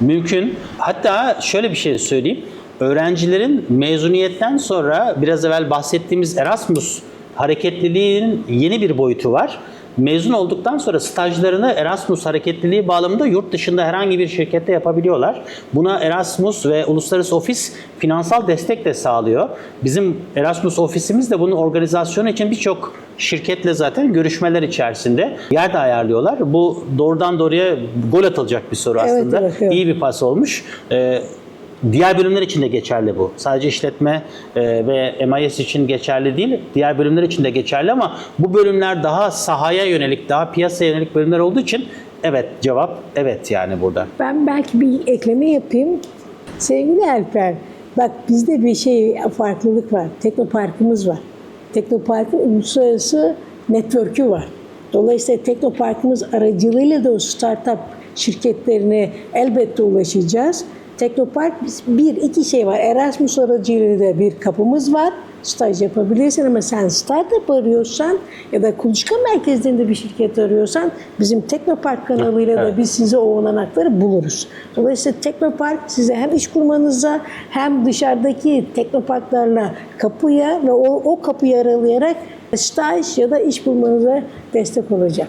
Mümkün. Hatta şöyle bir şey söyleyeyim. Öğrencilerin mezuniyetten sonra biraz evvel bahsettiğimiz Erasmus hareketliliğinin yeni bir boyutu var. Mezun olduktan sonra stajlarını Erasmus hareketliliği bağlamında yurt dışında herhangi bir şirkette yapabiliyorlar. Buna Erasmus ve Uluslararası Ofis finansal destek de sağlıyor. Bizim Erasmus ofisimiz de bunun organizasyonu için birçok şirketle zaten görüşmeler içerisinde yer de ayarlıyorlar. Bu doğrudan doğruya gol atılacak bir soru Evet, aslında. evet, evet. İyi bir pas olmuş. Ee, Diğer bölümler için de geçerli bu. Sadece işletme e, ve MIS için geçerli değil, diğer bölümler için de geçerli ama bu bölümler daha sahaya yönelik, daha piyasaya yönelik bölümler olduğu için evet cevap evet yani burada. Ben belki bir ekleme yapayım. Sevgili Alper, bak bizde bir şey farklılık var. Teknoparkımız var. Teknoparkın uluslararası network'ü var. Dolayısıyla Teknoparkımız aracılığıyla da o startup şirketlerine elbette ulaşacağız. Teknopark bir iki şey var. Erasmus aracılığıyla da bir kapımız var. Staj yapabilirsin ama sen startup arıyorsan ya da kuluçka merkezlerinde bir şirket arıyorsan bizim Teknopark kanalıyla da Evet. biz size o olanakları buluruz. Dolayısıyla Teknopark size hem iş kurmanıza hem dışarıdaki teknoparklarla kapıya ve o, o kapıyı aralayarak staj ya da iş bulmanıza destek olacak.